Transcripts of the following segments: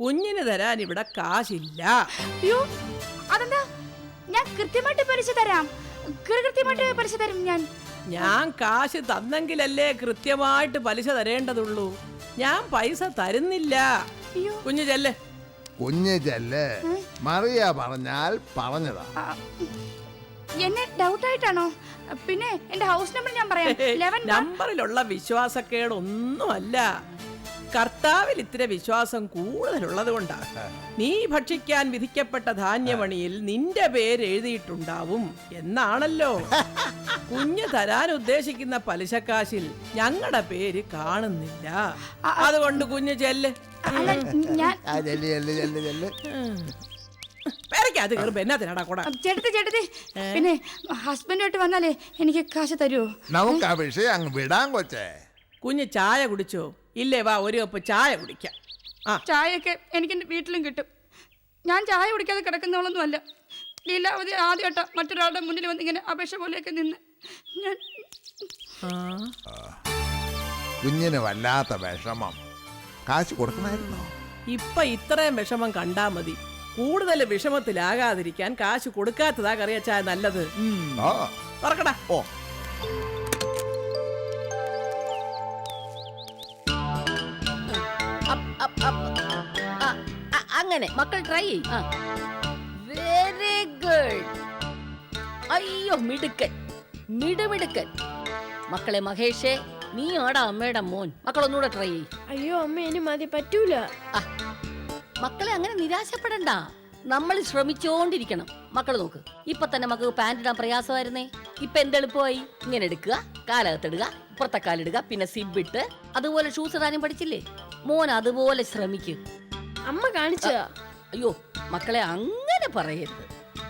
കുഞ്ഞിന് തരാൻ ഇവിടെ കാശില്ല. അയ്യോ അതെന്താ? ഞാൻ കൃത്യമായിട്ട് പലിശ തരാം. കൃത്യമായിട്ട് പലിശ തരും ഞാൻ. ഞാൻ കാശ് തന്നെങ്കിലല്ലേ കൃത്യമായിട്ട് പലിശ തരേണ്ടതുള്ളൂ. ഞാൻ പൈസ തരുന്നില്ല. അയ്യോ. കുഞ്ഞു ചെല്ലേ. കുഞ്ഞു ചെല്ലേ. മറിയ പറഞ്ഞാൽ പറഞ്ഞതാ. എന്നെ ഡൗട്ട് ആയിട്ടാണോ പിന്നെ എന്റെ ഹൗസ് നമ്പർ ഞാൻ പറയാം. നമ്പറിലുള്ള വിശ്വാസക്കേട് ഒന്നുമല്ല കർത്താവിൽ ഇത്തിരി വിശ്വാസം കൂടുതലുള്ളത് കൊണ്ടാണ് നീ ഭക്ഷിക്കാൻ വിധിക്കപ്പെട്ട ധാന്യമണിയിൽ നിന്റെ പേര് എഴുതിയിട്ടുണ്ടാവും എന്നാണല്ലോ. കുഞ്ഞ് തരാൻ ഉദ്ദേശിക്കുന്ന പലിശക്കാശിൽ ഞങ്ങളുടെ പേര് കാണുന്നില്ല. അതുകൊണ്ട് കുഞ്ഞ് ചെല്ല്. പേരയ്ക്കകത്ത് കയറുമ്പോ എന്നാത്തിനാടാ കൂടെ? ചേട്ടത്തി ചേട്ടത്തി. പിന്നെ ഹസ്ബൻഡായിട്ട് വന്നാലേ എനിക്ക് കാശ് തരുമോ നമുക്ക് ആ വിഷയം അങ്ങ് വിടാൻ കൊച്ചേ. കുഞ്ഞ് ചായ കുടിച്ചോ? ഇല്ലേ വാ ഒരു കപ്പ് ചായ കുടിക്കാം. ആ. ചായയൊക്കെ എനിക്ക് വീട്ടിലും കിട്ടും. ഞാൻ ചായ കുടിക്കാതെ കിടക്കുന്നവളൊന്നുമല്ല. ലീലാവതി ആദ്യമായിട്ടാ മറ്റൊരാളുടെ മുന്നിൽ വന്ന് ഇങ്ങനെ അപേക്ഷ പോലെയൊക്കെ നിന്ന്. ഞാൻ കുഞ്ഞിന് വല്ലാത്ത വിഷമം. കാശ് കൊടുക്കണമായിരുന്നോ? ഇപ്പൊ ഇത്രയും വിഷമം കണ്ടാ മതി. കൂടുതൽ വിഷമത്തിലാകാതിരിക്കാൻ കാശ് കൊടുക്കാത്തതാ കറിയച്ചായ നല്ലത്. തുറക്കടാ. ഓ. അങ്ങനെ മക്കൾ ട്രൈ വെരി ഗുഡ് അയ്യോ മിടുക്കൻ. മിടുമിടുക്കൻ. മക്കളെ മഹേഷേ നീ ആടാ അമ്മയുടെ മോൻ. മക്കളൊന്നുകൂടെ ട്രൈ ചെയ് അയ്യോ അമ്മ ഇനി മതി പറ്റൂല. മക്കളെ അങ്ങനെ നിരാശപ്പെടണ്ട. നമ്മൾ ശ്രമിച്ചോണ്ടിരിക്കണം. മക്കൾ നോക്ക്. ഇപ്പൊ തന്നെ മക്കൾക്ക് പാന്റ് ഇടാൻ പ്രയാസമായിരുന്നേ. ഇപ്പൊ എന്തെളുപ്പമായി ഇങ്ങനെ എടുക്കുക കാലകത്തിടുക ഇപ്പുറത്തെ കാലിടുക പിന്നെ സിബ് ഇട്ട് അതുപോലെ ഷൂസ് ഇടാനും പഠിച്ചില്ലേ? മോൻ അതുപോലെ ശ്രമിക്കും. അമ്മ കാണിച്ചതാ അയ്യോ മക്കളെ അങ്ങനെ പറയരുത്.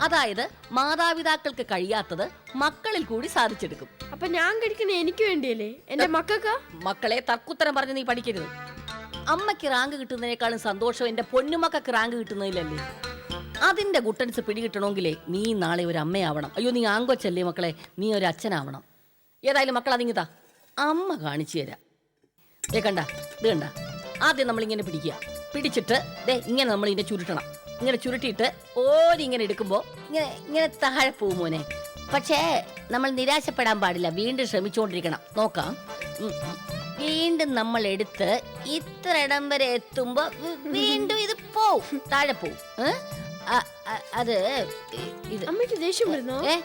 അതായത് മാതാപിതാക്കൾക്ക് കഴിയാത്തത് മക്കളിൽ കൂടി സാധിച്ചെടുക്കും. അപ്പൊ ഞാൻ കഴിക്കുന്ന എനിക്ക് വേണ്ടിയല്ലേ? എന്റെ മക്കൾക്ക്? മക്കളെ തർക്കുത്തരം പറഞ്ഞ് നീ പഠിക്കരുത്. അമ്മയ്ക്ക് റാങ്ക് കിട്ടുന്നതിനേക്കാളും സന്തോഷം എന്റെ പൊന്നുമക്കൾക്ക് റാങ്ക് കിട്ടുന്നതിലല്ലേ? അതിന്റെ ഗുട്ടൻസ് പിടികിട്ടണമെങ്കിലേ നീ നാളെ ഒരു അമ്മയാവണം. അയ്യോ നീ ആങ്കൊച്ചല്ലേ മക്കളെ? നീ ഒരു അച്ഛനാവണം. ഏതായാലും മക്കൾ അതിങ്ങിതാ അമ്മ കാണിച്ചു തരാം. ദേ കണ്ട ഇത് കണ്ട. ആദ്യം നമ്മളിങ്ങനെ പിടിക്കുക. പിടിച്ചിട്ട് ദേ ഇങ്ങനെ നമ്മൾ ഇതിനെ ചുരുട്ടണം. ഇങ്ങനെ ചുരുട്ടിയിട്ട് ഓരി ഇങ്ങനെ എടുക്കുമ്പോൾ ഇങ്ങനെ ഇങ്ങനെ താഴെ പോകും മോനെ. പക്ഷേ നമ്മൾ നിരാശപ്പെടാൻ പാടില്ല. വീണ്ടും ശ്രമിച്ചുകൊണ്ടിരിക്കണം. നോക്കാം. വീണ്ടും നമ്മൾ എടുത്ത് ഇത്ര ഇടം വരെ എത്തുമ്പോ വീണ്ടും ഇത് പോവും. താഴെ പോവും. അത് ഇത്. അമ്മയ്ക്ക് ദേഷ്യം വരുന്നു? ഏ?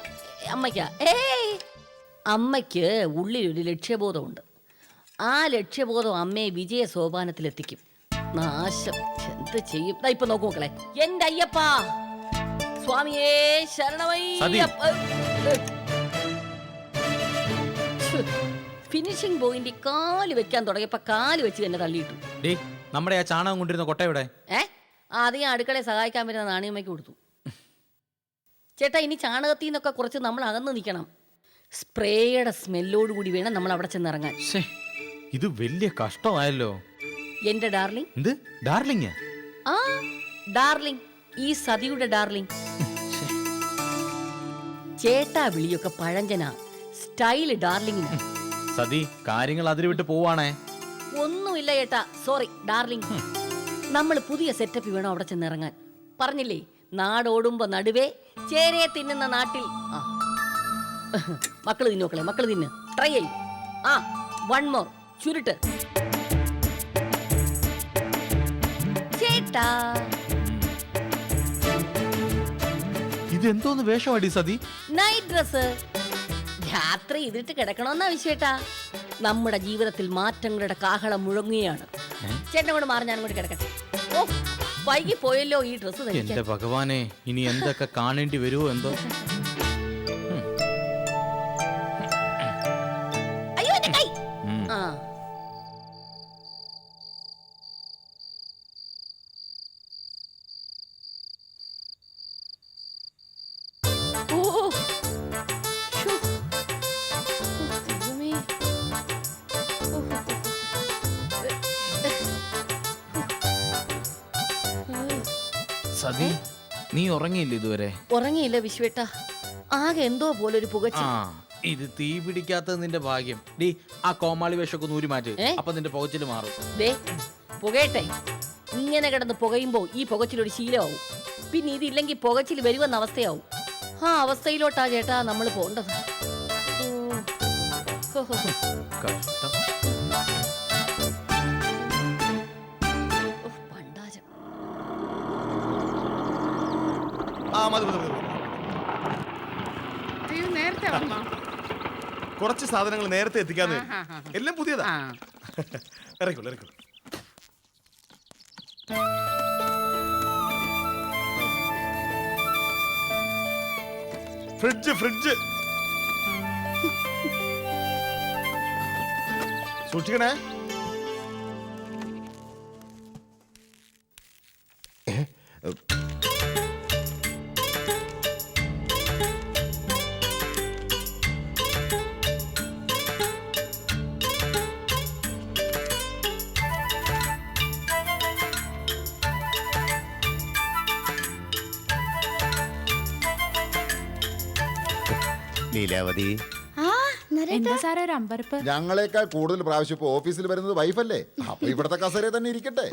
അമ്മയ്ക്കാ? ഏയ്! അമ്മയ്ക്ക് ഉള്ളിലൊരു ലക്ഷ്യബോധമുണ്ട്. ആ ലക്ഷ്യബോധം അമ്മയെ വിജയ സോപാനത്തിലെത്തിക്കും നാശം. എന്ത് ചെയ്യും? ദാ ഇപ്പൊ നോക്കൂ മക്കളെ. എന്റെ അയ്യപ്പ. സ്വാമിയേ ശരണമയ്യപ്പ. ഫിനിഷിംഗ് പോയിന്റ് കാൽ വെക്കാൻ തുടങ്ങിയപ്പോ കാൽ വെച്ച് തന്നെ തള്ളിയിട്ടു. ഡേ നമ്മുടെ ആ ചാണകം കൊണ്ടിരുന്ന കൊട്ട എവിടെ? ഏ? ആദ്യം അടുക്കളയെ സഹായിക്കാൻ പറ്റുന്ന നാണിയമ്മയ്ക്ക് കൊടുത്തു. ചേട്ടാ ഇനി ചാണകത്തിൽ നിന്നൊക്കെ കുറച്ച് നമ്മൾ അകന്ന് നിൽക്കണം. സ്പ്രേയുടെ സ്മെല്ലോട് കൂടി വേണം നമ്മൾ അവിടെ ചെന്നിറങ്ങാൻ ഇത് വലിയ കഷ്ടമായല്ലോ. എന്റെ ഡാർലിംഗ്. എന്ത്? ഡാർലിംഗ്? ആ ഡാർലിംഗ്. ഈ സതിയുടെ ഡാർലിംഗ്. ചേട്ടാ വിളിയൊക്കെ പഴഞ്ചന. സ്റ്റൈൽ ഡാർലിംഗ് സതി കാര്യങ്ങൾ അതിരി വിട്ട് പോവാണേ. ഒന്നുമില്ല ചേട്ടാ. Sorry darling. നമ്മൾ പുതിയ സെറ്റപ്പ് വേണം അവിടെ ചെന്നിറങ്ങാൻ? പറഞ്ഞില്ലേ നാടോടുമ്പോ നടുവേ ചേരയെ തിന്നുന്ന നാട്ടിൽ. ആ. മക്കൾ തിന്നോക്കളെ മക്കൾ തിന്ന്. ട്രൈ ചെയ്യും. ആ വൺ മോർ ചുരുട്ട്. ഇതെന്തോന്ന് വേഷമാടി സതി? നൈറ്റ് ഡ്രസ് രാത്രി ഇതിട്ട് കിടക്കണമെന്നാ വിശ്വേട്ടാ നമ്മുടെ ജീവിതത്തിൽ മാറ്റങ്ങളുടെ കാഹളം മുഴങ്ങുകയാണ്. ചേട്ടൻ കൂടെ മാറി ഞാനും കൂടി കിടക്കട്ടെ. ഓ വൈകി പോയല്ലോ ഈ ഡ്രസ് എന്റെ ഭഗവാനെ ഇനി എന്തൊക്കെ കാണേണ്ടി വരുമോ എന്തോ? ഉറങ്ങിയില്ല ഇതുവരെ? ഉറങ്ങിയില്ല വിശ്വേട്ട. ആകെ എന്തോ പോലെ പുകച്ച. ആ ഇത് തീ പിടിക്കാത്തത് നിന്റെ ഭാഗ്യം. ഡീ ആ കോമാളി വേഷമൊക്കെ നൂരി മാറ്റ്. ഏ? അപ്പൊ നിന്റെ പുകച്ചിൽ മാറും. ദേ പുകയട്ടെ. ഇങ്ങനെ കിടന്ന് പുകയുമ്പോ ഈ പുകച്ചിലൊരു ശീലമാവും. പിന്നെ ഇതില്ലെങ്കിൽ പുകച്ചിൽ വരുമെന്ന അവസ്ഥയാവും. ആ അവസ്ഥയിലോട്ടാ ചേട്ടാ നമ്മൾ പോണ്ടത്. ഓ. ഹോ, ഹോ, ഹോ. കഷ്ടം. മതി മതി മതി മതി. അയ്യോ നേരത്തെ കുറച്ച് സാധനങ്ങൾ നേരത്തെ എത്തിക്കാന്ന് എല്ലാം പുതിയതാ. ഇറക്കുള്ളൂ ഇറക്കോളൂ ഫ്രിഡ്ജ് ഫ്രിഡ്ജ്. സൂക്ഷിക്കണേ. ലീലാവതി എന്താ സാറേ ഒരു അമ്പരപ്പ്? ഞങ്ങളെക്കാൾ കൂടുതൽ പ്രാവശ്യം ഇപ്പൊ ഓഫീസിൽ വരുന്നത് വൈഫല്ലേ? അപ്പൊ ഇവിടത്തെ കസേര തന്നെ ഇരിക്കട്ടെ.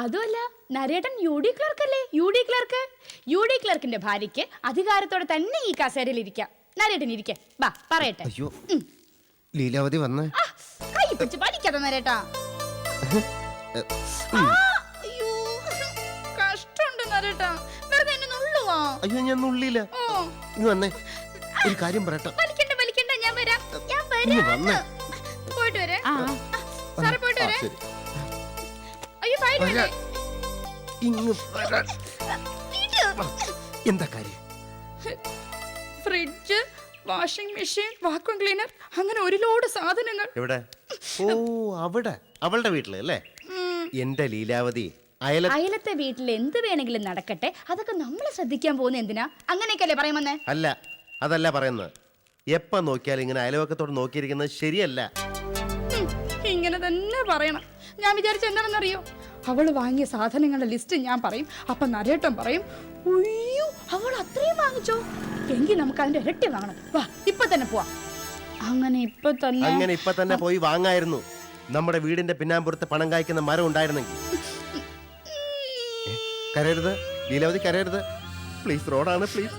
അതുമല്ല നരേട്ടൻ യു ഡി ക്ലർക്ക് അല്ലേ? U D clerk U D ക്ലർക്കിന്റെ ഭാര്യയ്ക്ക് അധികാരത്തോടെ തന്നെ ഈ കസേരയിൽ ഇരിക്കാം. നരേട്ടൻ ഇരിക്കെ. ബാ പറയട്ടെ. അയ്യോ. ലീലാവതി വന്ന്. കൈ പിടിച്ച് പഠിക്കാതെ നരേട്ടാ. അയ്യോ. കഷ്ടമുണ്ട് നരേട്ടാ. വെറുതെ എന്നെ നുള്ളുവാ. അയ്യോ ഞാൻ നുള്ളില്ല ഇങ്ങ് വന്നേ. ഒരു കാര്യം പറയട്ടെ. വലിക്കണ്ട വലിക്കണ്ട ഞാൻ വരാം. ഞാൻ ഇങ്ങ് വരാം. വന്നേ. പോയിട്ട് വരെ. സാറേ പോയിട്ട് ആ വരെ ശരി. അയ്യോ ഫൈൻ വരാ. ഇങ്ങ് വരാൻ. വീട്. എന്താ കാര്യം? Fridge washing machine vacuum cleaner അങ്ങനെ ഒരു ലോഡ് സാധനങ്ങൾ. എവിടെ? ഓ അവിടെ. അവളുടെ വീട്ടിൽ അല്ലേ? എന്റെ ലീലാവതി അയല അയലത്തെ വീട്ടിൽ എന്ത് വേണമെങ്കിലും നടക്കട്ടെ. അതൊക്കെ നമ്മൾ ശ്രദ്ധിക്കാൻ പോകുന്ന എന്തിനാ? അങ്ങനെയൊക്കെയല്ലേ പറയുമെന്നേ അല്ല അതല്ല പറയുന്നത്. എപ്പ നോക്കിയാലും ഇങ്ങനെ അയലവക്കത്തോട് നോക്കിയിരിക്കുന്നത് ശരിയല്ല. ഇങ്ങനെ തന്നെ പറയണം. ഞാൻ വിചാരിച്ച എന്താണെന്നറിയോ? അവൾ വാങ്ങിയ സാധനങ്ങളുടെ ലിസ്റ്റ് ഞാൻ പറയും അപ്പൊ നരേട്ടൻ പറയും ഉയ്യോ അവൾ അത്രയും വാങ്ങിച്ചോ? എങ്കിൽ നമുക്ക് അതിന്റെ ഇരട്ടി വാങ്ങണം. വാ ഇപ്പൊ തന്നെ പോവാ. അങ്ങനെ ഇപ്പൊ തന്നെ അങ്ങനെ ഇപ്പൊ തന്നെ പോയി വാങ്ങായിരുന്നു. നമ്മുടെ വീടിന്റെ പിന്നാമ്പുറത്ത് പണം കായ്ക്കുന്ന മരം ഉണ്ടായിരുന്നെങ്കിൽ. കരയരുത്. ലീലാവതി കരയരുത്. പ്ലീസ് റോഡാണ് പ്ലീസ്.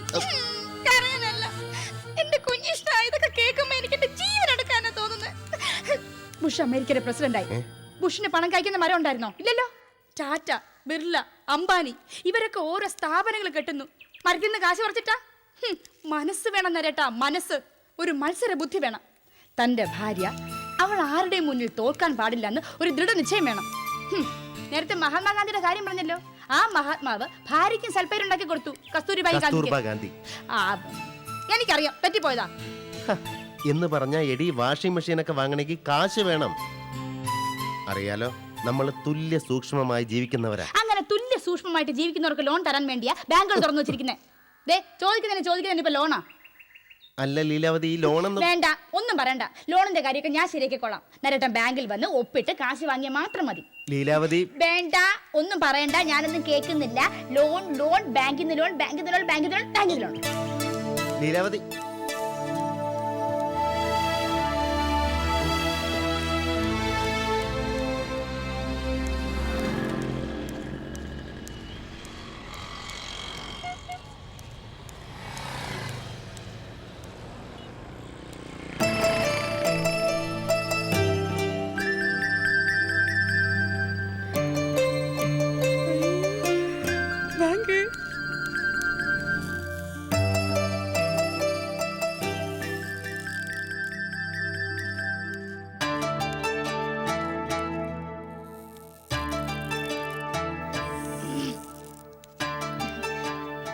ബുഷ് അമേരിക്കയുടെ പ്രസിഡന്റായി. ബുഷിന് പണം കഴിക്കുന്ന മരം ഉണ്ടായിരുന്നോ? ഇല്ലല്ലോ. ടാറ്റ ബിർല അംബാനി ഇവരൊക്കെ ഓരോ സ്ഥാപനങ്ങൾ കെട്ടുന്നു. മരത്തിൽ നിന്ന് കാശ് പറിച്ചിട്ടാ? മനസ്സ് വേണം നരേട്ടാ മനസ്സ്. ഒരു മത്സര ബുദ്ധി വേണം. തന്റെ ഭാര്യ അവൾ ആരുടെയും മുന്നിൽ തോൽക്കാൻ പാടില്ലെന്ന് ഒരു ദൃഢനിശ്ചയം വേണം. നേരത്തെ മഹാത്മാഗാന്ധിയുടെ കാര്യം പറഞ്ഞല്ലോ. ആ മഹാത്മാവ് ഭാര്യയ്ക്കും സൽപ്പേരുണ്ടാക്കി കൊടുത്തു. കസ്തൂരിബായി ഗാന്ധി. എനിക്കറിയാം. തെറ്റിപ്പോയതാ ഹ, എന്ന് പറഞ്ഞ എടി വാഷിംഗ് മെഷീനൊക്കെ വാങ്ങണമെങ്കിൽ കാശ് വേണം. അറിയാലോ നമ്മൾ തുല്യ സൂക്ഷ്മമായി ജീവിക്കുന്നവരാ. അങ്ങനെ തുല്യ സൂക്ഷ്മമായിട്ട് ജീവിക്കുന്നവർക്ക് ലോൺ തരാൻ വേണ്ടിയാ ബാങ്കുകൾ തുറന്നു വെച്ചിരിക്കുന്നത് ദേ ചോദിക്കുന്നതിന് ചോദിക്കുന്നതിന് ഇപ്പൊ ലോണാ അല്ല ലീലാവതി ഈ ലോണെന്ന് വേണ്ട ഒന്നും പറയണ്ട. ലോണിന്റെ കാര്യമൊക്കെ ഞാൻ ശരിയാക്കിക്കൊള്ളാം നരേട്ടൻ ബാങ്കിൽ വന്ന് ഒപ്പിട്ട് കാശ് വാങ്ങിയാൽ മാത്രം മതി. ലീലാവതി വേണ്ട ഒന്നും പറയണ്ട ഞാനൊന്നും കേൾക്കുന്നില്ല. ലോൺ ലോൺ ബാങ്കിൽ നിന്ന് ലോൺ ബാങ്കിൽ നിന്ന് ലോൺ ബാങ്കിൽ നിന്ന് ലോൺ ബാങ്കിൽ നിന്ന് loan Leelavathi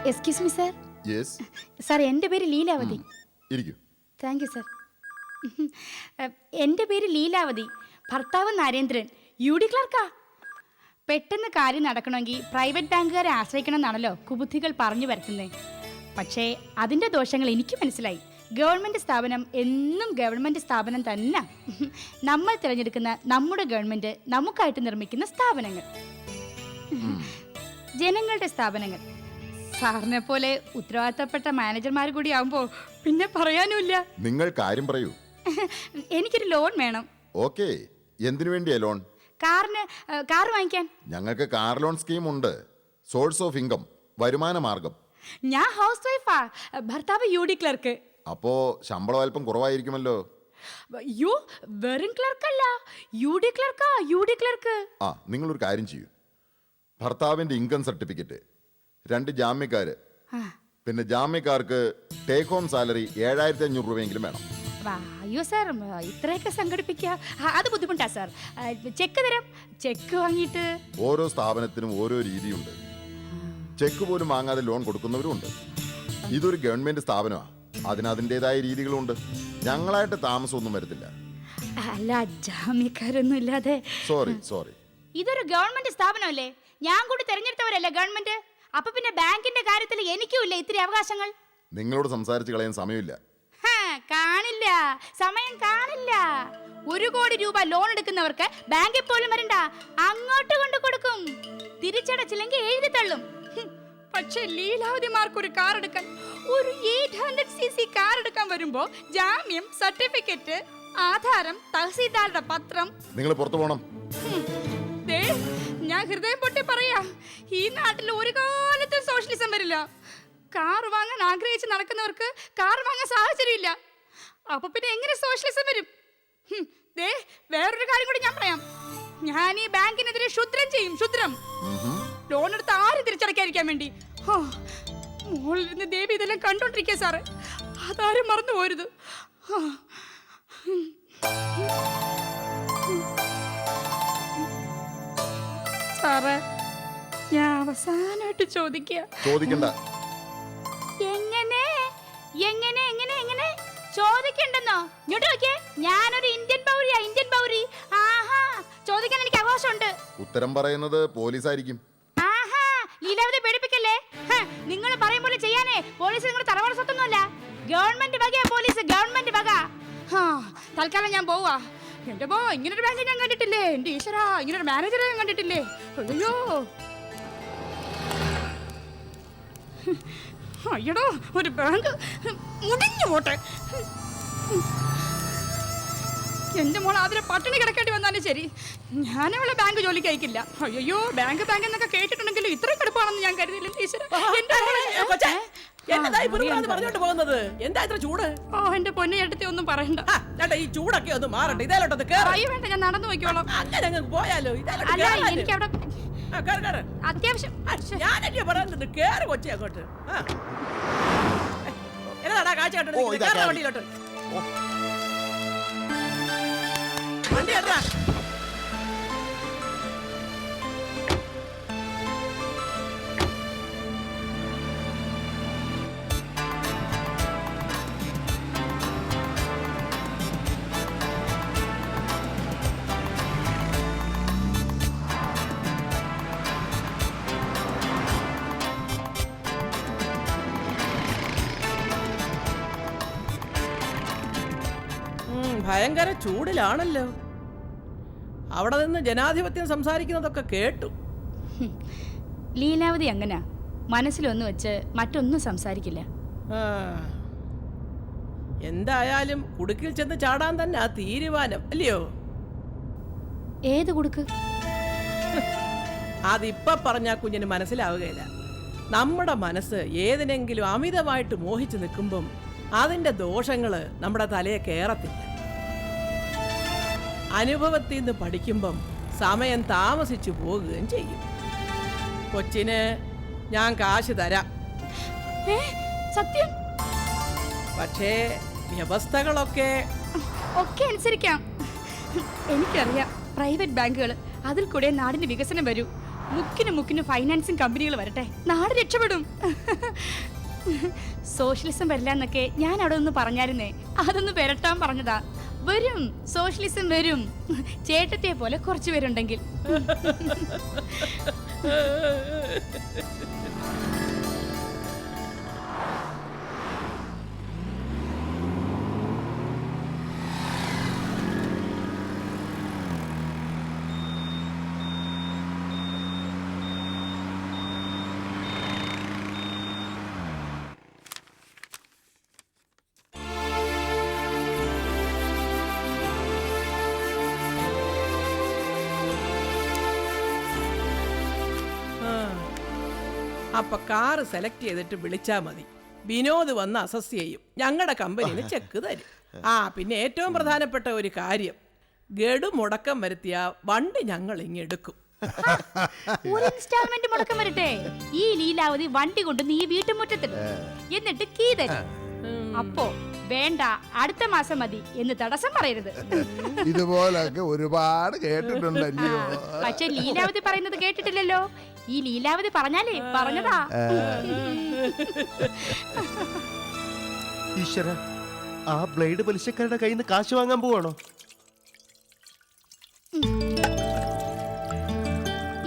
excuse me sir yes sir എന്റെ പേര് ലീലാവതി. ഇരിക്കൂ. താങ്ക് യു സർ എന്റെ പേര് ലീലാവതി. ഭർത്താവ് നരേന്ദ്രൻ. യു ഡി ക്ലർക്കാ പെട്ടെന്ന് കാര്യം നടക്കണമെങ്കിൽ പ്രൈവറ്റ് ബാങ്കുകാരെ ആശ്രയിക്കണം എന്നാണല്ലോ കുബുദ്ധികൾ പറഞ്ഞു വരുത്തുന്നത് പക്ഷേ അതിന്റെ ദോഷങ്ങൾ എനിക്ക് മനസ്സിലായി. ഗവൺമെന്റ് സ്ഥാപനം എന്നും ഗവൺമെന്റ് സ്ഥാപനം തന്നെ. നമ്മൾ തിരഞ്ഞെടുക്കുന്ന നമ്മുടെ ഗവൺമെന്റ് നമുക്കായിട്ട് നിർമ്മിക്കുന്ന സ്ഥാപനങ്ങൾ. ജനങ്ങളുടെ സ്ഥാപനങ്ങൾ. സാറിനെ പോലെ ഉത്തരവാദിത്തപ്പെട്ട മാനേജർമാർ കൂടി ആവുമ്പോ പിന്നെ പറയാനുമില്ല. നിങ്ങൾ കാര്യം പറയൂ. എനിക്കൊരു ലോൺ വേണം. ഓക്കെ. എന്തിനു വേണ്ടിയാ ലോൺ? കാറിന് കാർ വാങ്ങിക്കാൻ. ഞങ്ങൾക്ക് കാർ ലോൺ സ്കീം ഉണ്ട് സോഴ്സ് ഓഫ് ഇൻകം വരുമാന മാർഗം. ഞാൻ ഹൗസ് വൈഫാ ഭർത്താവ് യു ഡി ക്ലർക്ക്. അപ്പോ ശമ്പളം അല്പം കുറവായിരിക്കുമല്ലോ. യു വെറും അല്ല യു ഡി ക്ലർക്കാ യു ഡി ക്ലർക്ക്. ആ നിങ്ങൾ ഒരു കാര്യം ചെയ്യൂ. ഭർത്താവിന്റെ ഇൻകം സർട്ടിഫിക്കറ്റ് രണ്ട് ജാമ്യക്കാര്. പിന്നെ ജാമ്യക്കാർക്ക് ടേക്ക് ഹോം സാലറി ഏഴായിരത്തി അഞ്ഞൂറ് രൂപയെങ്കിലും വേണം. അയ്യോ സാർ ഇത്രയൊക്കെ സംഘടിപ്പിക്കുക അത് ബുദ്ധിമുട്ടാ സാർ. ചെക്ക് തരാം. ചെക്ക് വാങ്ങിയിട്ട്. ഓരോ സ്ഥാപനത്തിനും ഓരോ രീതിയുണ്ട്. ചെക്ക് പോലും വാങ്ങാതെ ലോൺ കൊടുക്കുന്നവരുമുണ്ട് ഇതൊരു ഗവൺമെന്റ് സ്ഥാപനമാണ് അതിന് അതിന്റെതായ രീതികളുണ്ട്. ഞങ്ങളായിട്ട് താമസമൊന്നും വരത്തില്ല. അല്ല ജാമ്യക്കാരൊന്നും ഇല്ലാതെ. സോറി സോറി ഇതൊരു ഗവൺമെന്റ് സ്ഥാപനമല്ലേ? ഞാൻ കൂടി തെരഞ്ഞെടുത്തവരല്ലേ ഗവൺമെന്റ്? അപ്പൊ പിന്നെ ബാങ്കിന്റെ കാര്യത്തിൽ എനിക്കും ഇല്ല ഇത്തിരി അവകാശങ്ങൾ? നിങ്ങളോട് സംസാരിച്ചു കളയാൻ സമയമില്ല. കാണില്ല. സമയം കാണില്ല. ഒരു കോടി രൂപ ലോൺ എടുക്കുന്നവർക്ക് ബാങ്കിൽ പോലും വരണ്ട. അങ്ങോട്ട് കൊണ്ട് കൊടുക്കും. തിരിച്ചടച്ചില്ലെങ്കിൽ എഴുതി തള്ളും. പക്ഷേ ലീലാവതിമാർക്ക് ഒരു കാർ എടുക്കാൻ ഒരു eight hundred C C car എടുക്കാൻ വരുമ്പോ ജാമ്യം സർട്ടിഫിക്കറ്റ് ആധാരം തഹസീൽദാരുടെ പത്രം. നിങ്ങൾ പുറത്തു പോകണം ഞാൻ ഹൃദയം പൊട്ടി പറയാ ഈ നാട്ടിൽ ഒരു കാലത്തും സോഷ്യലിസം വരില്ല. കാർ വാങ്ങാൻ ആഗ്രഹിച്ച് നടക്കുന്നവർക്ക് കാർ വാങ്ങാൻ സാഹചര്യമില്ല. അപ്പൊ പിന്നെ എങ്ങനെ സോഷ്യലിസം വരും? ദേ വേറൊരു കാര്യം കൂടി ഞാൻ പറയാം. ഞാൻ ഈ ബാങ്കിനെതിരെ ക്ഷുദ്രം ചെയ്യും ക്ഷുദ്രം. ലോൺ എടുത്ത് ആരും തിരിച്ചടയ്ക്കാതിരിക്കാൻ വേണ്ടി. ഹോ, മോളിരുന്ന് ദേവി ഇതെല്ലാം കണ്ടോണ്ടിരിക്കുക സാറ്. അതാരും മറന്നു പോരുത്. സാറേ. ഞാൻ അവസാനമായിട്ട് ചോദിക്കുക. ചോദിക്കണ്ട. എങ്ങനെ? എങ്ങനെ എങ്ങനെ എങ്ങനെ? ചോദിക്കണ്ടെന്നോ? ഇങ്ങോട്ട് നോക്കിയേ. ഞാനൊരു ഇന്ത്യൻ പൗരിയാ ഇന്ത്യൻ പൗരി. ആഹാ ചോദിക്കാൻ എനിക്ക് അവകാശമുണ്ട് ഉത്തരം പറയുന്നത് പോലീസായിരിക്കും. ആഹാ ലീലാവതി പേടിപ്പിക്കല്ലേ? നിങ്ങൾ പറയും പോലെ ചെയ്യാനേ പോലീസ് നിങ്ങൾ തറവാട് സ്വത്തൊന്നുമല്ല. ഗവൺമെന്റ് വകയാ പോലീസ് ഗവൺമെന്റ് വക. ഹാ, തൽക്കാലം ഞാൻ പോവാ എന്റെ ബോ ഇങ്ങനൊരു ബാങ്ക് ഞാൻ കണ്ടിട്ടില്ലേ? എന്റെ ഈശ്വരാ ഇങ്ങനൊരു മാനേജറെ ഞാൻ കണ്ടിട്ടില്ലേ? അയ്യോ. അയ്യടോ ഒരു ബാങ്ക് മുടിഞ്ഞു പോട്ടെ. എന്റെ മോൾ അതിനെ പട്ടിണി കിടക്കേണ്ടി വന്നാലും ശരി. ഞാനവളെ ബാങ്ക് ജോലിക്ക് അയക്കില്ല. അയ്യോ ബാങ്ക് ബാങ്ക് എന്നൊക്കെ കേട്ടിട്ടുണ്ടെങ്കിലും ഇത്രയും കടുപ്പാണെന്ന് ഞാൻ കരുതിയില്ല ടീച്ചർ ആ, പുറത്താന്ന് പറഞ്ഞോണ്ട് പോകുന്നത്? എന്താ ഇത്ര ചൂട്? ഓ എന്റെ പൊന്നു ഒന്നും പറയണ്ട. ആ, ചേട്ടാ ഈ ചൂടൊക്കെ ഒന്ന് മാറട്ടെ. ഇതേലോട്ടൊന്ന് കേറ. അയ്യോ വേണ്ട ഞാൻ നടന്നു നോക്കിക്കോളാം അങ്ങനെ അങ്ങ് പോയാലോ? ഇതേലോട്ട് അല്ല കേറാന്. എനിക്ക് അവിടെ ആ, കേറ്, കേറ്. അത്യാവശ്യം ആ, ഞാനല്ലേ പറയുന്നത് കേറ് കൊച്ചി അങ്ങോട്ട്. ആ. എന്നതാടാ കാഴ്ച കണ്ടത്? ഓ, ഇതാ ക്യാബിൻ. വണ്ടിയിലോട്ട്. വണ്ടി എടുത്താ ഭയങ്കര ചൂടിലാണല്ലോ. അവിടെ നിന്ന് ജനാധിപത്യം സംസാരിക്കുന്നതൊക്കെ കേട്ടു. ലീലാവതി അങ്ങനാ. മനസ്സിലൊന്ന് വെച്ച് മറ്റൊന്നും സംസാരിക്കില്ല. എന്തായാലും കുടുക്കിൽ ചെന്ന് ചാടാൻ തന്നെ ആ തീരുമാനം അല്ലയോ? ഏത് കുടുക്ക്? അതിപ്പ പറഞ്ഞ കുഞ്ഞിന് മനസ്സിലാവുകയില്ല. നമ്മുടെ മനസ്സ് ഏതിനെങ്കിലും അമിതമായിട്ട് മോഹിച്ചു നിൽക്കുമ്പം അതിന്റെ ദോഷങ്ങൾ നമ്മുടെ തലയെ കയറത്തില്ല അനുഭവത്തിൽ നിന്ന് പഠിക്കുമ്പം സമയം താമസിച്ചു പോകുകയും ചെയ്യും. കൊച്ചിന് ഞാൻ കാശ് തരാം. സത്യം? പക്ഷേ വ്യവസ്ഥകളൊക്കെ ഒക്കെ അനുസരിക്കാം. എനിക്കറിയാം പ്രൈവറ്റ് ബാങ്കുകൾ അതിൽ കൂടെ നാടിന്റെ വികസനം വരൂ. മുക്കിന് മുക്കിന് ഫൈനാൻസിങ് കമ്പനികൾ വരട്ടെ. നാട് രക്ഷപ്പെടും. സോഷ്യലിസം വരില്ല എന്നൊക്കെ ഞാൻ അവിടെ ഒന്ന് പറഞ്ഞായിരുന്നേ. അതൊന്ന് വരട്ടാൻ പറഞ്ഞതാ. വരും. സോഷ്യലിസം വരും. ചേട്ടത്തെ പോലെ കുറച്ച് പേരുണ്ടെങ്കിൽ. അപ്പൊ കാറ് സെലക്ട് ചെയ്തിട്ട് വിളിച്ചാ മതി. വിനോദ് വന്ന് അസസ് ചെയ്യും. ഞങ്ങളുടെ കമ്പനിയിൽ ചെക്ക് തരും. ആ പിന്നെ ഏറ്റവും പ്രധാനപ്പെട്ട ഒരു കാര്യം. ഗഡു മുടക്കം വരുത്തിയ വണ്ടി ഞങ്ങൾ ഇങ്ങെടുക്കും ഒരു ഇൻസ്റ്റാൾമെന്റ് മുടക്കം വരട്ടെ? ഈ ലീലാവതി വണ്ടി കൊണ്ട് നീ വീട്ടുമുറ്റത്തിടും. എന്നിട്ട് കീ തരും. അപ്പോ വേണ്ട അടുത്ത മാസം മതി എന്ന് തടസ്സം പറയരുത്. ഇതുപോലൊക്കെ ഒരുപാട് കേട്ടിട്ടുണ്ടല്ലോ പക്ഷെ ലീലാവതി പറയുന്നത് കേട്ടിട്ടില്ലല്ലോ. ഈ ലീലാവതി പറഞ്ഞാലേ പറഞ്ഞതാ. ഈശ്വര ആ ബ്ലേഡ് പലിശക്കാരുടെ കയ്യിൽ നിന്ന് കാശ് വാങ്ങാൻ പോവാണോ?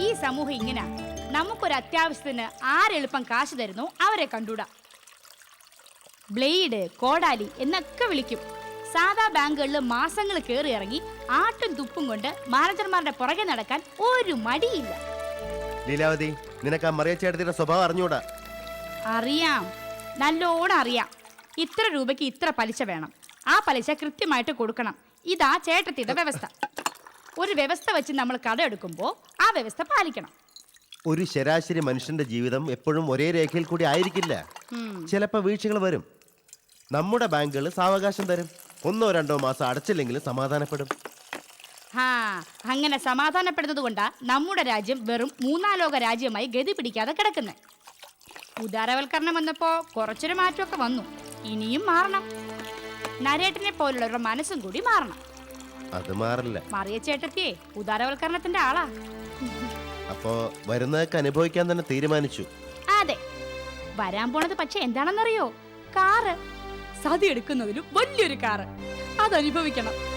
ഈ സമൂഹം ഇങ്ങനെ. നമുക്കൊരു അത്യാവശ്യത്തിന് ആരെളുപ്പം കാശ് തരുന്നു അവരെ കണ്ടുടാ. ബ്ലേഡ് കോടാലി എന്നൊക്കെ വിളിക്കും. സാധാ ബാങ്കുകളിൽ മാസങ്ങൾ കയറി ഇറങ്ങി ആട്ടും തുപ്പും കൊണ്ട് മാനേജർമാരുടെ പുറകെ നടക്കാൻ ഒരു മടിയില്ല. ലീലാവതി നിനക്ക് ആ മറിയച്ചേട്ടത്തിന്റെ സ്വഭാവം അറിഞ്ഞൂടാ. അറിയാം. നല്ലോണം അറിയാം. ഇത്ര രൂപയ്ക്ക് ഇത്ര പലിശ വേണം. ആ പലിശ കൃത്യമായിട്ട് കൊടുക്കണം. ഇതാ ചേട്ടത്തിയുടെ വ്യവസ്ഥ. ഒരു വ്യവസ്ഥ വെച്ച് നമ്മൾ കട എടുക്കുമ്പോൾ ആ വ്യവസ്ഥ പാലിക്കണം. ഒരു ശരാശരി മനുഷ്യന്റെ ജീവിതം എപ്പോഴും ഒരേ രേഖയിൽ കൂടി ആയിരിക്കില്ല. ചിലപ്പോൾ വീഴ്ചകൾ വരും. നമ്മുടെ ബാങ്കുകൾ സാവകാശം തരും. ഒന്നോ രണ്ടോ മാസം അടച്ചില്ലെങ്കിലും സമാധാനപ്പെടും. ഹാ അങ്ങനെ സമാധാനപ്പെടുന്നത് കൊണ്ടാ നമ്മുടെ രാജ്യം വെറും മൂന്നാം ലോക രാജ്യമായി ഗതി പിടിക്കാതെ കിടക്കുന്നത് ഉദാരവൽക്കരണം വന്നപ്പോ കുറച്ചൊരു മാറ്റമൊക്കെ വന്നു. ഇനിയും മാറണം. നരേട്ടനെ പോലുള്ളവരുടെ മനസ്സും കൂടി മാറണം. അത് മാറില്ല. മറിയ ചേട്ടത്തിയെ ഉദാരവൽക്കരണത്തിന്റെ ആളാ. അപ്പോ വരുന്നതൊക്കെ അനുഭവിക്കാൻ തന്നെ തീരുമാനിച്ചു. അതെ. വരാൻ പോണത് പക്ഷെ എന്താണെന്നറിയോ? കാറ്. സതി എടുക്കുന്നതിലും വലിയൊരു കാറ്. അതനുഭവിക്കണം.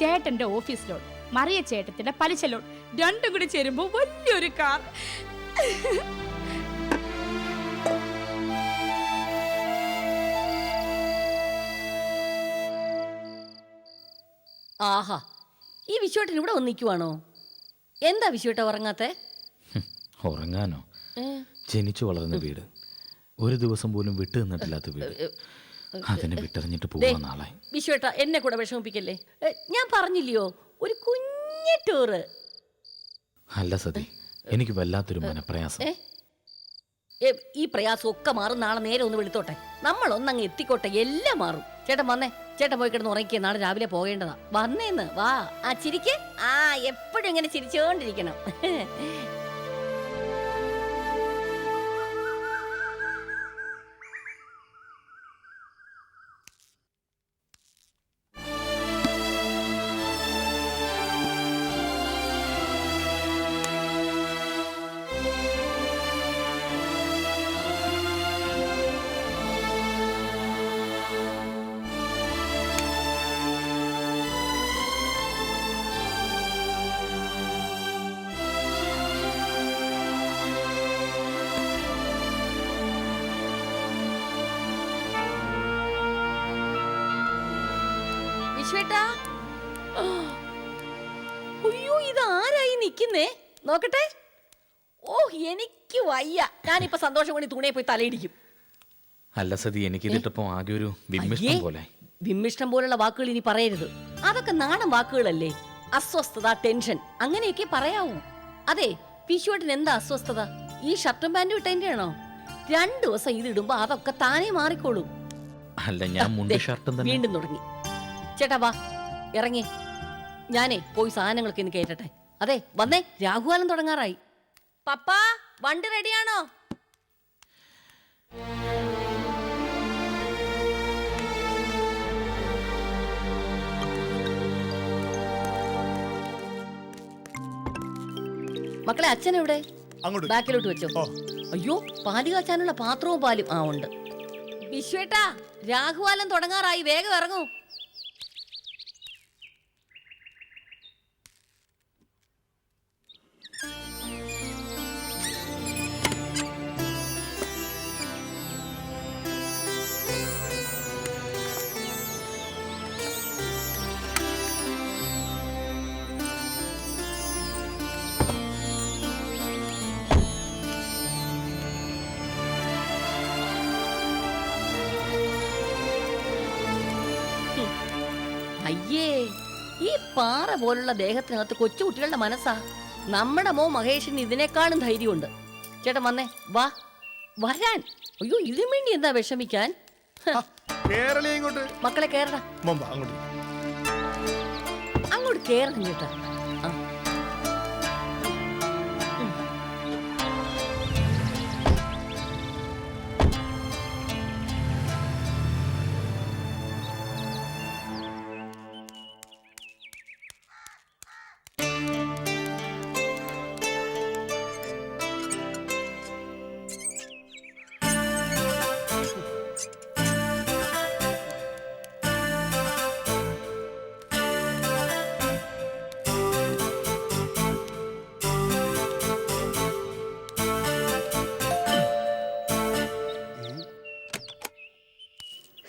ചേട്ടന്റെ ഓഫീസ് ലോൺ മറിയ ചേട്ടത്തിന്റെ പലിശ ലോൺ രണ്ടും കൂടി ചേരുമ്പോ വലിയൊരു കാർ. ആഹാ ഈ വിശ്വട്ടൻ ഇവിടെ വന്നിക്കുവാണോ എന്താ വിശ്വട്ട ഉറങ്ങാത്തെ? ഉറങ്ങാനോ? ജനിച്ചു വളർന്ന വീട്. ഒരു ദിവസം പോലും വിട്ടു നിന്നിട്ടില്ലാത്ത വീട്. അതിനെ വിട്ടെറിഞ്ഞിട്ട് പോകുന്ന നാളായി വിശ്വേട്ട എന്നെ കൂടെ വിഷമിപ്പിക്കല്ലേ? ഏ, ഞാൻ പറഞ്ഞില്ലയോ? ഒരു കുഞ്ഞു ടൂറ് അല്ല സതി എനിക്ക് വല്ലാത്തൊരു മനപ്രയാസം. ഏ? ഏ, ഈ പ്രയാസം ഒക്കെ മാറും. നാളെ നേരെ ഒന്ന് വിളിത്തോട്ടെ. നമ്മൾ ഒന്നങ്ങ് എത്തിക്കോട്ടെ എല്ലാം മാറും. ചേട്ടൻ വന്നേ ചേട്ടൻ പോയി കിടന്ന് ഉറങ്ങിക്കേ നാളെ രാവിലെ പോകേണ്ടതാ. വന്നേന്ന് വാ. ആ ചിരിക്ക്? ആ എപ്പോഴും ഇങ്ങനെ ചിരിച്ചോണ്ടിരിക്കണം. ആരായി നിക്കുന്നേ നോക്കട്ടെ. ഓ എനിക്ക് വയ്യ. ഞാനിപ്പോ സന്തോഷം കൊണ്ട് തുണിയെ പോയി തലയിടിക്കും. അല്ല സതി എനിക്കിതിട്ടപ്പോ ആകെ ഒരു വിമ്മിഷ്ടം പോലെ. വിമ്മിഷ്ടം പോലുള്ള വാക്കുകൾ ഇനി പറയരുത്. അതൊക്കെ നാടൻ വാക്കുകളല്ലേ? അസ്വസ്ഥത ടെൻഷൻ. അങ്ങനെയൊക്കെ പറയാവൂ. അതെ പിശുവേട്ടൻ എന്താ അസ്വസ്ഥത? ഈ ഷർട്ടും പാന്റും ഇട്ടതിന്റെ ആണോ രണ്ടു ദിവസം ഇത് ഇടുമ്പോ അതൊക്കെ താനേ മാറിക്കോളൂ. അല്ല ഞാൻ മുണ്ട് ഷർട്ടും തന്നെ. വീണ്ടും തുടങ്ങി. ചേട്ടാ വാ. ഇറങ്ങി. ഞാനേ പോയി സാധനങ്ങളൊക്കെ ഇന്ന് കേട്ടട്ടെ അതെ വന്നേ. രാഘുകാലം തുടങ്ങാറായി. പപ്പാ വണ്ടി റെഡിയാണോ? മക്കളെ അച്ഛൻ എവിടെ അങ്ങോട്ട് ബാക്കിലോട്ട് വെച്ചോ. അയ്യോ പാൽ കാച്ചാനുള്ള പാത്രവും പാലും. ആ ഉണ്ട്. വിശ്വേട്ടാ രാഘുവാലം തുടങ്ങാറായി. വേഗം ഇറങ്ങൂ. പോലുള്ള ദേഹത്തിനകത്ത് കൊച്ചുകുട്ടികളുടെ മനസ്സാ. നമ്മുടെ മോ മഹേഷിന് ഇതിനേക്കാളും ധൈര്യമുണ്ട്. ചേട്ടൻ വന്നേ വാ. വരാൻ. അയ്യോ ഇതിനു വേണ്ടി എന്താ വിഷമിക്കാൻ? മക്കളെ കേറടാ. അങ്ങോട്ട് കേറണം ചേട്ടാ.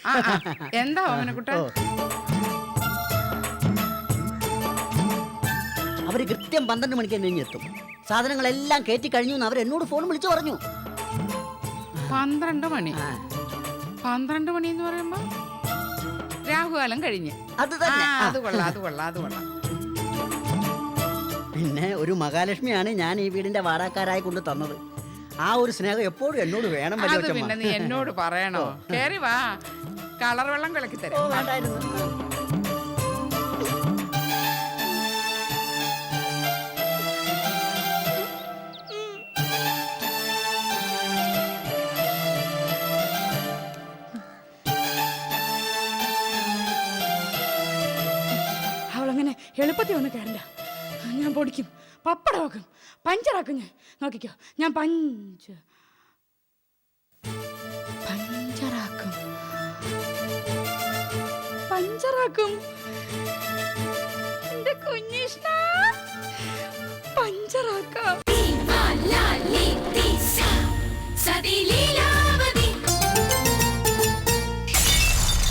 ആ. എന്താ ഓമനക്കുട്ട അവർ കൃത്യം പന്ത്രണ്ട് മണിക്ക് കഴിഞ്ഞ് എത്തും. സാധനങ്ങളെല്ലാം കയറ്റി കഴിഞ്ഞു എന്ന് അവർ എന്നോട് ഫോൺ വിളിച്ചു പറഞ്ഞു. പന്ത്രണ്ട് മണി. പന്ത്രണ്ട് മണി എന്ന് പറയുമ്പോ രാഹുകാലം കഴിഞ്ഞ്. അത് തന്നെ. ആ. അത് കൊള്ളാം അത് കൊള്ളാം അത് കൊള്ളാം. പിന്നെ ഒരു മഹാലക്ഷ്മിയാണ് ഞാൻ ഈ വീടിന്റെ വാടാക്കാരായി കൊണ്ട് തന്നത്. ആ ഒരു സ്നേഹം എപ്പോഴും എന്നോട് വേണം അത് പിന്നെ നീ എന്നോട് പറയണോ? കേറി വാ. കളർ വെള്ളം കിളക്കി തരാം. അവളങ്ങനെ എളുപ്പത്തിൽ ഒന്നും കയറില്ല ഞാൻ പൊടിക്കും. പപ്പടമാക്കും പഞ്ചറാക്കും ഞാൻ. നോക്കിക്കോ. ഞാൻ പഞ്ച് ഉണ്ടാക്കും. എന്റെ കുഞ്ഞിഷ്ട പഞ്ചറാക്കാം.